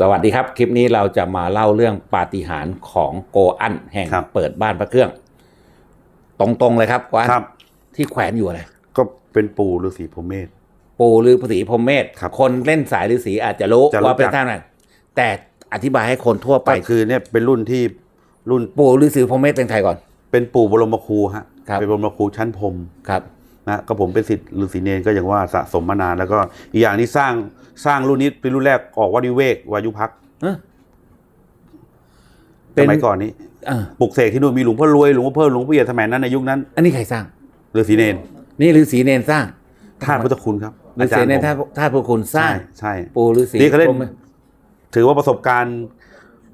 สวัสดีครับ คลิปนี้เราจะมาเล่าเรื่องปาฏิหาริย์ของโกอันแห่งครับ เปิดบ้านพระเครื่อง ตรงๆเลยครับว่าครับ ที่แขวนอยู่อะไรก็เป็นปู่ฤาษีพรหมเมธ ปู่ฤาษีพรหมเมธครับคนเล่นสายฤาษีอาจจะรู้จะรู้ว่าเป็นจัก ท่านไหนแต่อธิบายให้คนทั่วไป ก็คือเนี่ยเป็นรุ่นที่รุ่นปู่ฤาษีพรหมเมธเป็นใครก่อน เป็นปู่บรมครูฮะครับ เป็นบรมครูชั้นพรหมครับ นะก็ผมเป็นศิษย์ฤาษีเนรก็อย่างว่าสะสมมานานแล้วก็อีกอย่างที่สร้างสร้างรุ่นนี้เป็นรุ่นแรกออกวัดวิเวกวายุพักเอ้อสมัยก่อนนี้อ่าปลุกเสกที่นู่นมีหลวงพ่อรวยหลวงพ่อเพิ่มหลวงพ่อเอียดสมัยนั้นในยุคนั้น อันนี้ใครสร้างฤาษีเนรนี่ฤาษีเนนสร้างท่านพุทธคุณครับฤาษีเนนผมท่าท่าพระคุณสร้าใช่งใช่ปู่ฤาษีนี่เขาเล่นพรหมถือว่าประสบการณ์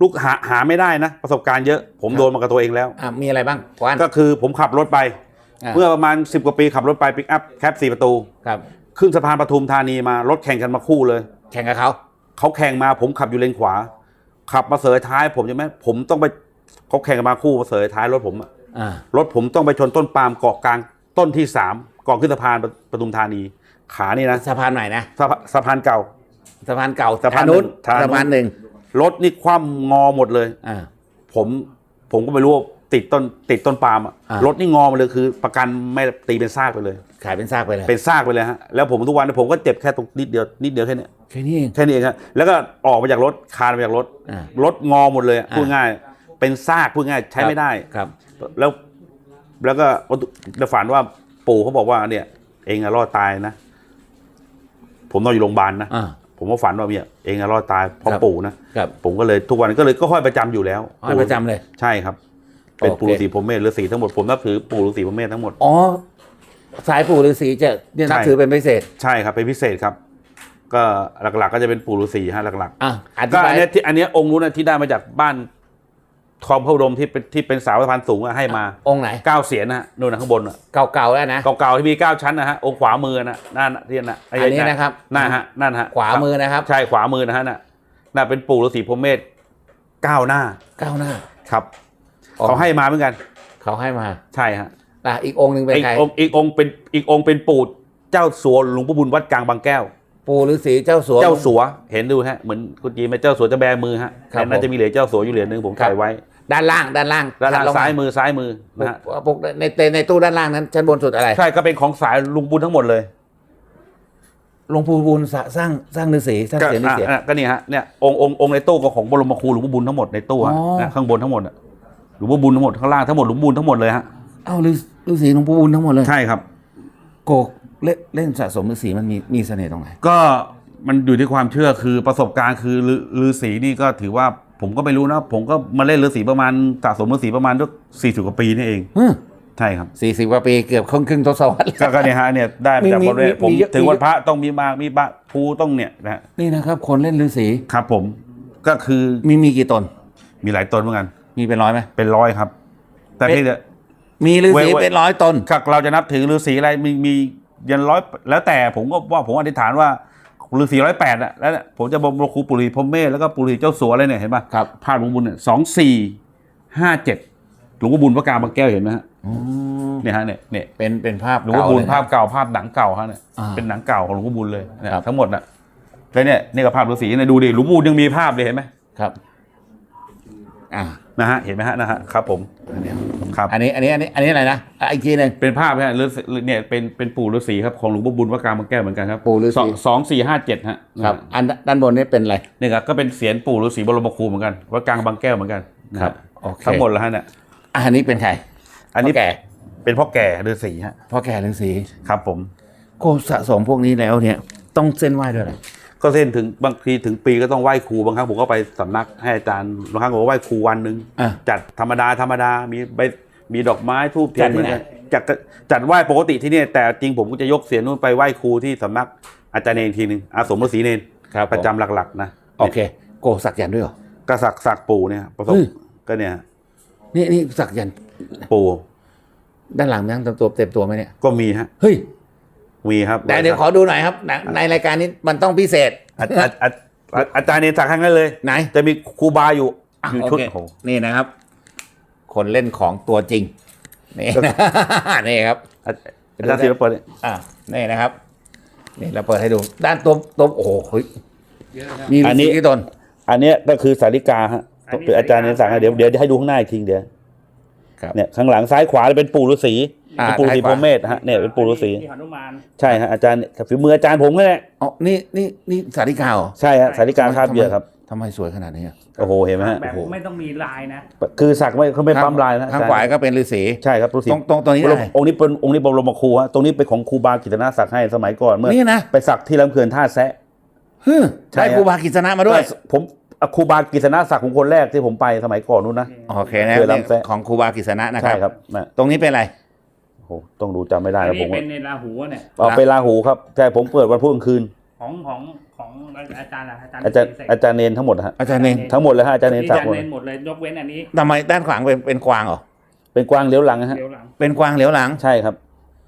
ลูกหาหาไม่ได้นะ ประสบการณ์เยอะผมโดนมากับตัวเองแล้วอะมีอะไรบ้างกวนก็คือผมขับรถไปะ เมื่อประมาณ 10 กว่าปีขับรถไปปิกอัพแคปสี่ประตู ครับ ขึ้นสะพานปทุมธานีมารถแข่งกันมาคู่เลย แข่งกับเขา เขาแข่งมาผมขับอยู่เลนขวา ขับมาเสยท้าย ผมใช่ไหมผมต้องไปเขาแข่งกันมาคู่มาเสยท้ายรถผมอะอ่ารถผมต้องไปชนต้นปาล์มเกาะกลางต้นที่สามก่อนขึ้นสะพานปปทุมธานี ขานี่นะสะพานใหม่นะสะพานสะพานเก่า สะพานเก่าสะพานนู้นทางนู้นสะพานหนึ่งรถนี่คว่ำงอหมดเลย อ่า ผมผมก็ไม่รู้ว่า ติดต้นติดต้นปาล์มอะอ่ารถนี่งอมาเลยคือ ประกันไม่ตีเป็นซากไปเลย ขายเป็นซากไปเลยเป็นซากไปเลยฮะแล้วผมทุกวันนี้ผมก็เจ็บแค่ตรงนิดเดียวนิดเดียวแค่เนี้ยแค่นี้เอง แค่นี้เองฮะแล้วก็ออกมาจากรถคานมาจากรถอ่ารถงอหมดเลยอะอ่า พูดง่าย เป็นซากพูดง่ายใช้ไม่ได้ ครับ แล้วแล้วก็จะฝันว่าปู่เขาบอกว่าเนี่ย เองอะรอดตายนะ ผมนอนอยู่โรงพยาบาลนะอ่า ผมก็ฝันว่าเนี่ยเองอะรอดตายเพราะครับ ปู่นะครับ ผมก็เลยทุกวันก็เลยก็ห้อยประจำอยู่แล้วห้อยประจำเลย ใช่ครับ เป็นโอเคปู่ฤาษีพรหมเมธฤาษีทั้งหมดผมนับถือปู่ฤาษีพรหมเมธทั้งหมด อ๋อ สายปู่ฤาษีจะเนี่ยนับใช่ ถือเป็นพิเศษ ใช่ครับเป็นพิเศษครับ ก็หลักๆ ก็จะเป็นปู่ฤาษีฮะหลักอะอๆธิก็บาอัยนเนี้ยที่อันเนี้ยองค์นู้นนะที่ได้มาจากบ้านทองพระอุดมที่เป็นที่เป็นสาวสะพานสูงอะให้มาองค์ไหนเก้าเสียนนะฮะนู่นนะข้างบนอะ เก่าๆแล้วนะ เก่าๆที่มีเก้าชั้นนะฮะองค์ขวามือนะนั่นน่ะที่นั่นนะไอันนี้นะครับ นั่นฮะนั่นฮะขวามือนะครับใช่ขวามือนะฮะน่ะน่ะเป็นปู่ฤาษีพรหมเมธก้าวหน้า ก้าวหน้า ครับอ๋อ เขาให้มาเหมือนกัน เขาให้มาใช่ฮะอะอีกองค์หนึ่งเป็นอีกใครองค์อีกองค์เป็นอีกองค์เป็นปู่เจ้าสัวหลวงพ่อบุญวัดกลางบางแก้ว ปู่ฤาษีเจ้าสัว เจ้าสัวเห็นดูฮะเหมือนคุณจีนไหมเจ้าสัวจะแบมือฮะครับแต่น่าจะมีเหรียญเจ้าสัวอยู่เหรียญหนึ่งผมครับใส่ไว้ด้านล่างด้านล่างด้านล่างถัลงซ้ายมือซ้ายมือปุนะกฮะปุกในในในตู้ด้านล่างนั้นชั้นบนสุดอะไรใช่ก็เป็นของสายลุงบุญทั้งหมดเลยหลวงปู่บุญสร้างสร้างสร้างฤาษีสร้างก็เสียนฤาษี อะอะก็นี่ฮะเนี่ยองค์องค์องค์ในตู้ก็ของบรมครูหลวงพ่อบุญทั้งหมดในตู้ฮะอ๋อ นะข้างบนทั้งหมดอะห ลวงพ่อบุญทั้งหมดข้างล่างทั้งหมดหลวงพ่อบุญทั้งหมดเลยฮะเอ้าฤาฤาษีหลวงปู่บุญทั้งหมดเลยใช่ครับ โกกเล่นเล่นสะสมฤาษีมันมีมีเสน่ห์ตรงไหนก็มันอยู่ที่ความเชื่อคือประสบการณ์คือฤฤาษีนี่ก็ถือว่าผมก็ไม่รู้นะ ผมก็มาเล่นฤาษีประมาณสะสมฤาษีประมาณสักสี่สิบกว่าปีนี่เองใช่ครับสี่สิบกว่าปีเกือบครึ่งครึ่งทศวรรษก็ก็เนี่ยฮะเนี่ยได้มาจากมีบริเวณมีผมมีเยอะถึงมีวันพระต้องมีมากมีบะภูต้องเนี่ยนะฮะนี่นะครับ คนเล่นฤาษีครับผมก็คือมีมีกี่ตน มีหลายตนเหมือนกัน มีเป็นร้อยไหมเป็นร้อยครับ แต่เป็นที่จะมีฤาษีเว้ยเว้ยเป็นร้อยตนถ้าเราจะนับถือฤาษีอะไรมีมียันร้อยแล้วแต่ผมก็ว่าผมอธิษฐานว่าฤาษีร้อยแปดอะแล้วเนี่ยผมจะบรมครูปุริพรหมเมธแล้วก็ปุริเจ้าสัวอะไรเนี่ยเห็นป่ะครับภาพหลวงพ่อบุญเนี่ยสองสี่ห้าเจ็ดหลวงพ่อบุญพระกลางบางแก้วเห็นไหมฮะเนี่ยฮะเนี่ยเนี่ยเป็นเป็นภาพหลวงพ่อบุญเก่ภาพเลยเก่าภาพหนังเก่าฮะเนี่ยอ่าเป็นหนังเก่าของหลวงพ่อบุญเลยเนี่ยครับทั้งหมดน่ะแล้วเนี่ยนี่ก็ภาพฤาษีเนี่ยดูดิหลวงพ่อบุญยังมีภาพเลยเห็นไหมครับ อ่านะฮะเห็นไหมฮะนะฮะครับผมครับอันนี้อันนี้อันนี้อันนี้อะไรนะอะอีกทีหนึ่งเป็นภาพฮะฤาษีเนี่ยเป็นเป็นปู่ฤาษีครับของหลวงพ่อบุญวัดกลางบางแก้วเหมือนกันครับปู่ฤาษีสองสองสี่ห้าเจ็ดฮะครับอันด้านบนนี้เป็นอะไรนี่ครับก็เป็นเสียนปู่ฤาษีบรมครูเหมือนกันวัดกลางบางแก้วเหมือนกันนะฮะโอเคทั้งหมดแล้วฮะเนี่ยอะอันนี้เป็นใครอันนี้พ่แก่เป็นพ่อแก่ฤาษีฮะพ่อแก่ฤาษีครับผมโกสะสมพวกนี้แล้วเนี่ยต้องเส้นไหว้ด้วยเหรอ ก็เส้นถึงบางทีถึงปีก็ต้องไหว้ครูบางครั้งผมก็ไปสำนักให้อาจารย์บางครั้งผมก็ไหว้ครูวันหนึ่งอะ จัดธรรมดาธรรมดามีใบมีดอกไม้ทูบเทียจันดที่ไหน จัดจัดไหว้ปกติที่เนี่ยแต่จริงผมก็จะยกเสียนนู้นไปไหว้ครูที่สำนักอาจารย์เนรอีกทีหนึ่งอาสมฤาษีเนรครับประจำหลักๆนะโอเค โกสักยันต์ด้วยเหรอ กษักสักปู่เนี่ยประสบเฮ้ย ก็เนี่ยฮะนี่นี่สักยันต์ปู่ด้านหลังนั่งเต็มตัวเต็มตัวไหมเนี่ยก็มีฮะ เฮ้ย มีครับแต่เดี๋ยวขอดูหน่อยครับ ในในรายการนี้มันต้องพิเศษ อาอาอาอาอาจารย์เนรสักครั้งนั้นเลย ไหน จะมีครูบาอยู่อะอยู่โอชุดเคโอ้โหนี่นะครับ คนเล่นของตัวจริง นี่นี่ครับอาอาจารย์ศิลปะเนี่ยอ่านี่นะครับ นี่เราเปิดให้ดู ด้านตัวตัวโอ้โหเฮ้ยมีฤาษีกี่ตนอันเนี้ยก็คือสาริกาฮะอันนี้เป็นอาจารย์เนรสั่งให้เดี๋ยวเดี๋ยวให้ดูข้างหน้าอีกทีเดียว ครับเนี่ยข้างหลังซ้ายขวาเป็นปู่ฤาษีอ่าเป็นปู่ฤาษีซ้ายขพวา รหมเมธฮะเนี่ยเป็นปู่ฤาษีที่หนุมาน ใช่ฮะอาจารย์ฝีมืออาจารย์ผมนี่แหละอ๋อนี่นี่นี่สาริกาเหรอใช่ฮะสาริกาคาบเหยื่อครับทำไมสวยขนาดนี้อะโอ้โหเห็นไหมฮะแบบโอ้โหไม่ต้องมีลายนะคือสักไม่เขาไม่ปั๊มลายนะข้างอจรย์ขวาก็เป็นฤาษีใช่ครับฤาษี ตรงตรงตรงนี้อะไรองค์นี้เป็นองค์นี้บรมครูฮะตรงนี้เป็นของครูบากิตนาสักให้สมัยก่อนเมื่อ นี่นะไปสักที่ลำเขื่อนท่าแซะ ฮึ่มใช่ได้ฮะครูบากิษณะมาด้วย ผม ครูบากิตนาสักของคนแรกที่ผมไปสมัยก่อนนู้นนะ โอเคนะเคยลำแซะ ของครูบากิษณะนะคใช่รับ ครับนะตรงนี้เป็นอะไร โอ้โหต้องดูจำไม่ได้อันนะผนี้มเป็นในราหูเนี่ยเอาไปลาหูครับใช่ผมเปิดวันพุธกลางคืน ของของของอาจารย์อะอาจารย์อาจารย์เสก อาจารย์เนนทั้งหมดนะฮะอาจารย์เนงทั้งหมดเลยฮะอาจารย์เนนที่สักอาจารหมย์ดเน้นหมดเลยยกเว้นอันนี้ทำไมด้านขวางเป็นเป็นกวางเหรอ เป็นกวางเลี้ยวหลังนะฮะ เดี๋ยวหลังเป็นกวางเหลียวหลัง ใช่ครับ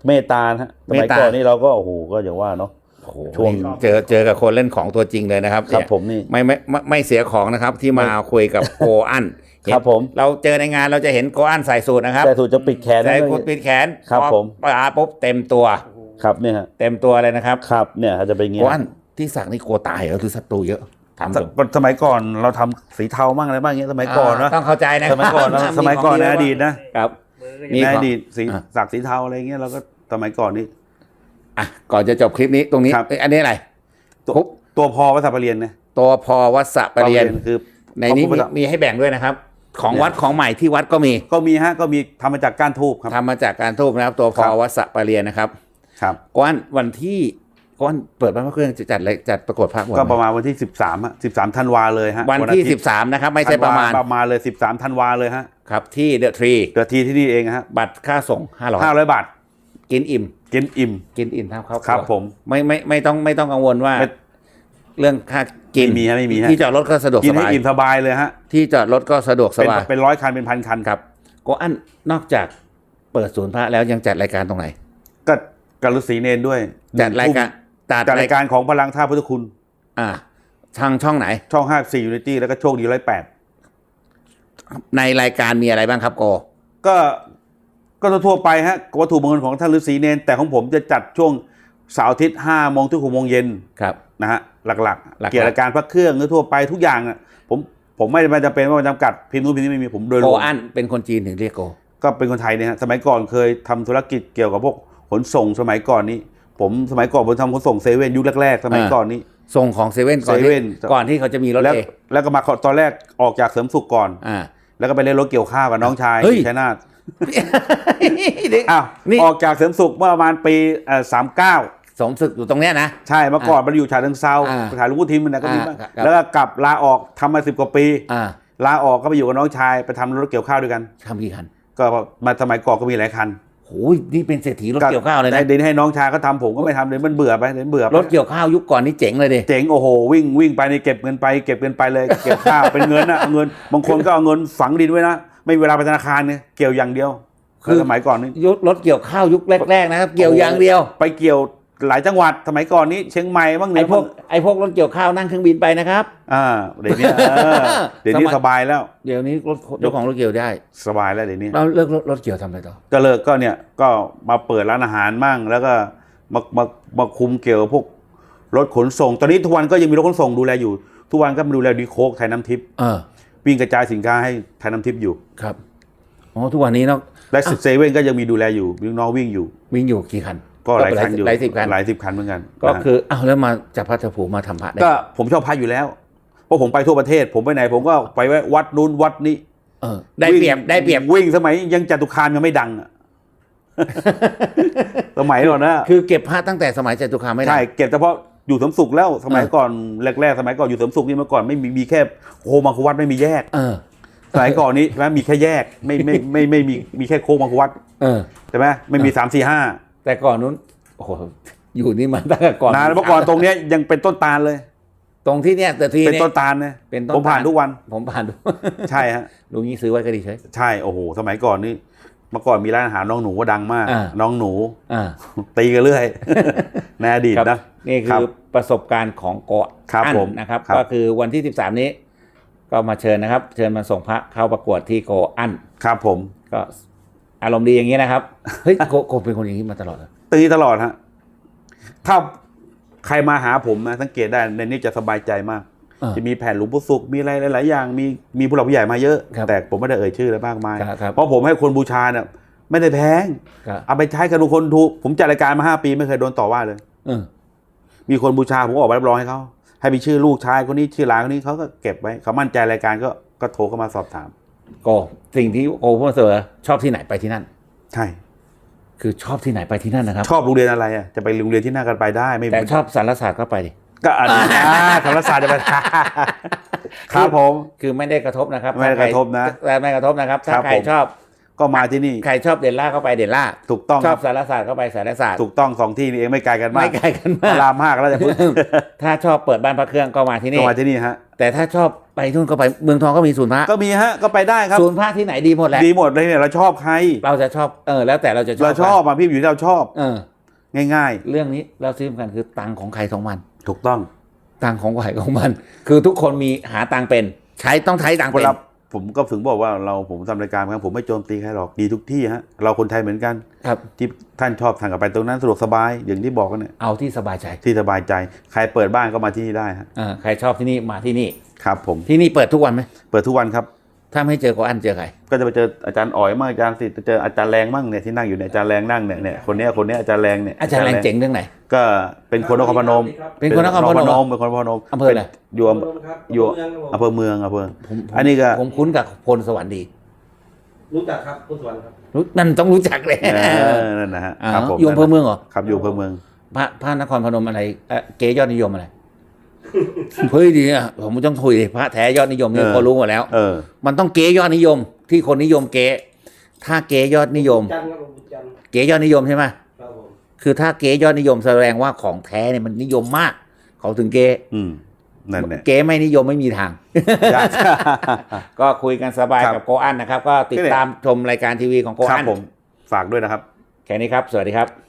เมตตานะฮะสมัยเมตตา ก่อนนี่เราก็โอ้โหก็อย่างว่าเนาะโอ้โห ช่วงเจอเจอกับคนเล่นของตัวจริงเลยนะครับครับเนี่ยผมนี่ไม่ไม่ไม่ไม่เสียของนะครับที่มาคุยกับโกอันครับผมเราเจอในงานเราจะเห็นโกอันใส่สูตรนะครับแต่ถูกจะปิดแขนใส่นะกุดปิดแขนครับพอผมปลาปุ๊บเต็มตัวครับเนี่ยฮะเต็มตัวเลยนะครับครับเนี่ยฮะจะเป็นอย่างโกเงี้ยอันที่สักนี่กลัวตายเหรอคือศัตรูเยอะถามสผมสมัยก่อนเราทำสีเทามั่งอะไรบ้างเงี้ยสมัยก่อนนะต้องเข้าใจนะสมัยก่อนนะสมัยก่อนในอดีตนะครับมือก็มียังในของอดีตสีอะสักสีเทาอะไรเงี้ยเราก็สมัยก่อนนี่ อะก่อนจะจบคลิปนี้ตรงนี้ครับ เอ้ยอันนี้อะไร ตัวคุบตัวพอวัดสัปเรียนนะ ตัวพอวัดสะปะเรียน คือในนี้พระพุทมีธมีให้แบ่งด้วยนะครับ ของเนี่ย วัดของใหม่ที่วัดก็มีก็มีฮะก็มีทำมาจากก้านทูบครับ ทำมาจากการทูบนะครับ ตัวพคอรับ วัดสะปะเรียนนะครับครับ ก้อนวันที่ก้อนเปิดบ้านพระเครื่องจะจัดอะไรจัดประกวดพระบ่อยไหก็ประมาณวันที่สิบสามฮะสิบสามธันวาเลยฮะวันที่ อาทิตย์13 นะครับ ไม่ใช่ประมาณธันวประมาณเลยสิบสามธันวาเลยฮะครับที่เดอะทรีเดือทีที่นี่เองฮะบัตรค่าส่งห้าร้อยบาท500กินอิ่ม กินอิ่ม กินอิ่มทั้งครอบคครัรับวผม ไม่ไม่ไม่ต้องไม่ต้องกังวลว่า ไม่ เรื่องค่ากินไม่มีฮะไม่มีฮะที่จอดรถก็สะดวกกิสนให้บายอิ่มสบายเลยฮะที่จอดรถก็สะดวกสเป็นบายเป็นร้อยคันเป็นพันคันครับโกอันนอกจากเปิดศูนย์พระแล้วยังจัดรายการตรงไหน ก็กฤษีเนนด้วยจัดรายการจัดจัดรารายยการของพลังท่าพุทธคุณ อ่าทางช่องไหน ช่องห้าสี่ยูนิตี้แล้วก็โชคดีร้อยแปดในรายการมีอะไรบ้างครับโกก็ ก็ทั่วๆไปฮะวัตถุมงคลของท่านฤาษีเนนแต่ของผมจะจัดช่วงเสาร์อาทิตย์ห้าโมงถึงหกโมงเย็นครับนะฮะหลักหลักๆๆเกี่ยวกับการพักเครื่องหรือทั่วไปทุกอย่างอะผมผมไม่ไม่จำเป็นว่าจำกัดพิมพ์นู้นพิมพ์นี้ไม่มีผมโดยรโกวมอันเป็นคนจีนถึงเรียกโก ก็เป็นคนไทยเนี่ยฮะสมัยก่อนเคยทำธุรกิจเกี่ยวกับพวกขนส่งสมัยก่อนนี้ ผมสมัยก่อนผมทำขนส่งเซเว่นยุคแรกๆสมัยก่อนนี้ ส่งของเซเว่นก่อนที่เซเว่นก่อนที่เขาจะมีรถแล้วเอแล้วก็มาตอนแรกออกจากเสริมสุขก่อน อ่า แล้วก็ไปเล่นรถเกี่ยวข้าวกับน้องชายเฮ้ย ที่ชัยนาทเด็ก อ้าวนี่ออกจากเสริมสุขเมื่อประมาณปีสามเก้าสมศึกอยู่ตรงเนี้ยนะ ใช่เมื่อก่อนมันอยู่ฉะเชิงเซาอ่าถ่ายลูกผู้ทีมมันนะก็มีอ่าบ้างครับแล้วก็กลับลาออกทำมาสิบกว่าปีอ่าลาออกก็ไปอยู่กับน้องชายไปทำรถเกี่ยวข้าวด้วยกันทำกี่คัน ก็มาสมัยก่อนก็มีหลายคันโอ้ยนี่เป็นเศรษฐีรถเกี่ยวข้าวเลยนะให้เดินให้น้องชายเขาทำผมก็ไม่ทำเลยมันเบื่อไปเดี๋ยวเบื่อไปรถเกี่ยวข้าวยุคก่อนนี่เจ๋งเลยดิเจ๋งโอ้โหวิ่งวิ่งไปนี่เก็บเงินไป เก็บเงินไปเลยเก็บข้าวเป็นเงินอะเอาเงินบางคนก็เอาเงินฝังดินไว้นะ ไม่มีเวลาไปธนาคารเนี่ยเกี่ยวอย่างเดียว คือสมัยก่อนนี่ยุครถเกี่ยวข้าวยุคแรกๆนะครับ เกี่ยวอย่างเดียว ไปเกี่ยวหลายจังหวัดสมัยก่อนนี้เชียงใหม่บ้างเหนืไอ้อพวกไอ้พวกรถเกี่ยวข้าวนั่งเครื่องบินไปนะครับอ่าเดี๋ยวนี้เออเดี๋ยวนี้สมัยสบายแล้ว เดี๋ยวนี้รถเจ้าของรถเกี่ยวได้ สบายแล้วเดี๋ยวนี้เราเลิกรถรถเกี่ยวทำอะไรต่อก็เลิกก็เนี่ยก็มาเปิดร้านอาหารมั่งแล้วก็มามามาคุมเกี่ยวกับพวกรถขนส่ง ตอนนี้ทุกวันก็ยังมีรถขนส่งดูแลอยู่ ทุกวันก็มาดูแลดีโคกไทยน้ำทิพย์เออ วิ่งกระจายสินค้าให้ไทยน้ำทิพย์อยู่ครับอ๋อทุกวันนี้เนาะและเซเว่นก็ยังมีดูแลอยู่มีน้องวิ่งอยู่ วิ่งอยู่กี่คัน ก็หลายคันอยู่หลายสิบคันหลายสิบคันเหมือนกัน ก็นะฮะคืออ้าวแล้วมาจากพัทภูมิมาทำพระได้ก็ผมชอบพายอยู่แล้วเพราะผมไปทั่วประเทศ ผมไปไหนผมก็ไปแวะวัดนู้นวัดนี้เออได้เปรียบวิ่งได้เปรียบวิ่งสมัยยังจตุคามยังไม่ดังอะสมัยก่อนนะคือเก็บพระตั้งแต่สมัยจตุคามไม่ได้ใช่เก็บเฉพาะ อยู่สมสุขแล้วสมัยก่อนแรกๆสมัยก่อนอยู่สมสุขนี่เมื่อก่อนไม่มีมีแค่โคมังควัดไม่มีแยกเออสมัยก่อนนี้ใช่ไหมมีแค่แยกไม่ไม่ไม่ไม่ไม่มีมีแค่โคมังควัดเออใช่ไหมไม่มีสามสี่ห้าแต่ก่อนนู้นโอ้โหอยู่นี่มาตั้งแต่ก่อนนานแล้วเมื่อก่อนตรงเนี้ยยังเป็นต้นตาลเลย ตรงที่เนี้ยแต่ทีเป็นเนี้ยต้นตาลเนี่ยเป็นต้นผมผ่านตาลทุกวัน ผมผ่านดูใช่ฮะลุงนี้ซื้อไว้ก็ดีเฉยใช่โอ้โหสมัยก่อนนี่เมื่อก่อนมีร้านอาหารน้องหนูก็ดังมากอ่าน้องหนูอ่าตีกันเรื่อยในอดีตครับนะ นี่ครัคืบอประสบการณ์ของโกะครับอั้นผมนะครับ ครับ ก็คือวันที่ 13 นี้ ก็มาเชิญนะครับ เชิญมาส่งพระเข้าประกวดที่โกะอั้นครับผม ก็อารมณ์ดีอย่างนี้นะครับ เฮ้ยโกะโกะเป็นคนอย่างนี้มาตลอดเหรอตีตลอดฮะ ถ้าใครมาหาผมนะสังเกตได้ในนี้จะสบายใจมาก เออ จะมีแผ่นหลวงปู่ศุกร์มีอะไรหลายๆอย่าง มีมีผู้หลักผู้ใหญ่มาเยอะ ครับ แต่ผมไม่ได้เอ่ยชื่ออะไรมากมาย ครับครับเพราะผมให้คนบูชาเนี่ยไม่ได้แพง ครับเอาไปใช้กันทุกคนถูกผมจัดรายการมาห้าปีไม่เคยโดนต่อว่าเลย เออ มีคนบูชาผมก็ออกใบรับรองให้เขาให้มีชื่อลูกชายคนนี้ชื่อหลานคนนี้เขาก็เก็บไว้เขามั่นใจรายการก็ก็โทรเข้ามาสอบถามโกสิ่งที่โกพูดเสมอชอบที่ไหนไปที่นั่น ใช่ คือชอบที่ไหนไปที่นั่นนะครับ ชอบโรงเรียนอะไรอะจะไปโรงเรียนที่หน้ากันไปได้ไม่แต่ชอบสารศาสตร์ก็ไปดิก็อันนี้ธรรมศาสตร์จะไปครับผม คือไม่ได้กระทบนะครับไม่ได้กระทบนะแต่ไม่กระทบนะครับ ถ้าครับใครผมชอบ ก็มาที่นี่ ใครชอบเด่นล่าก็ไปเด่นล่าถูกต้องชคอรับบสารศาสตร์ก็ไปสารศาสตร์ถูกต้องสองที่นี่เองไม่ไกลกันมากไม่ไกลกันพมากระรามห้าก็แล้วจะพึ่งถ้าชอบเปิดบ้านพระเครื่องก็มาที่ก็นี่มาที่นี่ฮะแต่ถ้าชอบไปทุ่นก็ไปเมืองทองก็มีศูนย์พระก็มีฮะก็ไปได้ครับศูนย์พระที่ไหนดีหมดแหละดีหมดเลยเนี่ยเราชอบใคร เราจะชอบเออแล้วแต่เราจะชอบเราชอบอะพี่อยู่ที่เราชอบ เออ ง่ายเรื่องนี้เราซื้อกันคือตังค์ของใครของมันๆถูกต้องตังค์ของใครของมัน คือทุกคนมีหาตังค์เป็น ใช้ต้องใช้ตังค์เวเป็นลา ผมก็ถึงบอกว่าเราผมทำรายการครับผมไม่โจมตีใครหรอกดีทุกที่ฮะเราคนไทยเหมือนกันครับที่ท่านชอบทางกับไปตรงนั้นสะดวกสบายอย่างที่บอกกันเนี่ยเอาที่สบายใจที่สบายใจ ใครเปิดบ้านก็มาที่นี่ได้ฮะเออใครชอบที่นี่มาที่นี่ครับ ผมที่นี่เปิดทุกวันไหมเปิดทุกวันครับ ถ้าไม่เจอก็อันเจอใคร ก็จะไปเจออาจารย์อ๋อยมั่งอาจารย์สิทธิ์เจออาจารย์แรงมั่งเนี่ยที่นั่งอยู่เนี่ยอาจารย์แรงนั่งเนี่ยเนี่ยคนเนี้ยคนเนี้ยอาจารย์แรงเนี่ยอาจารย์แรงเจ๋งเรื่องไหน ก็เป็นคนนครพนมเป็นคนนครพนมเป็นคนนครพนมอำเภออะไรอยู่อำอยู่อำเภอเมืองอำเภอผมผมอันนี้ก็ผมคุ้นกับพลสวรรค์ดี รู้จักครับคุณสวรรค์ครับรู้นั่นต้องรู้จักเลยเออนั่นนะฮะอ๋อครับผมอยู่อำเภอเมืองเหรอครับอยู่อำเภอเมืองพระพระนครพนมอะไรเอ่อเก๋ยอดนิยมอะไร เฮ้ยดีอะผมต้องคุยดิพระแท้ยอดนิยมนี่เออก็รู้หมดแล้วเออมันต้องเก๋ยอดนิยม ที่คนนิยมเก๋ถ้าเก๋ยอดนิยมจันทร์ครับผมจันทร์เก๋ยอดนิยมใช่ไหไหมครับผมคือถ้าเก๋ยอดนิยมแสดงว่าของแท้เนี่ยมันนิยมมาก เขาถึงเก๋อืมนั่นแหละเก๋ไม่นิยมไม่มีทางอยากก็คุยกันสบายครับกับโกอันนะครับ ก็ติดตามชมรายการทีวีของโกครัอับนผมฝากด้วยนะครับ แค่นี้ครับ สวัสดีครับ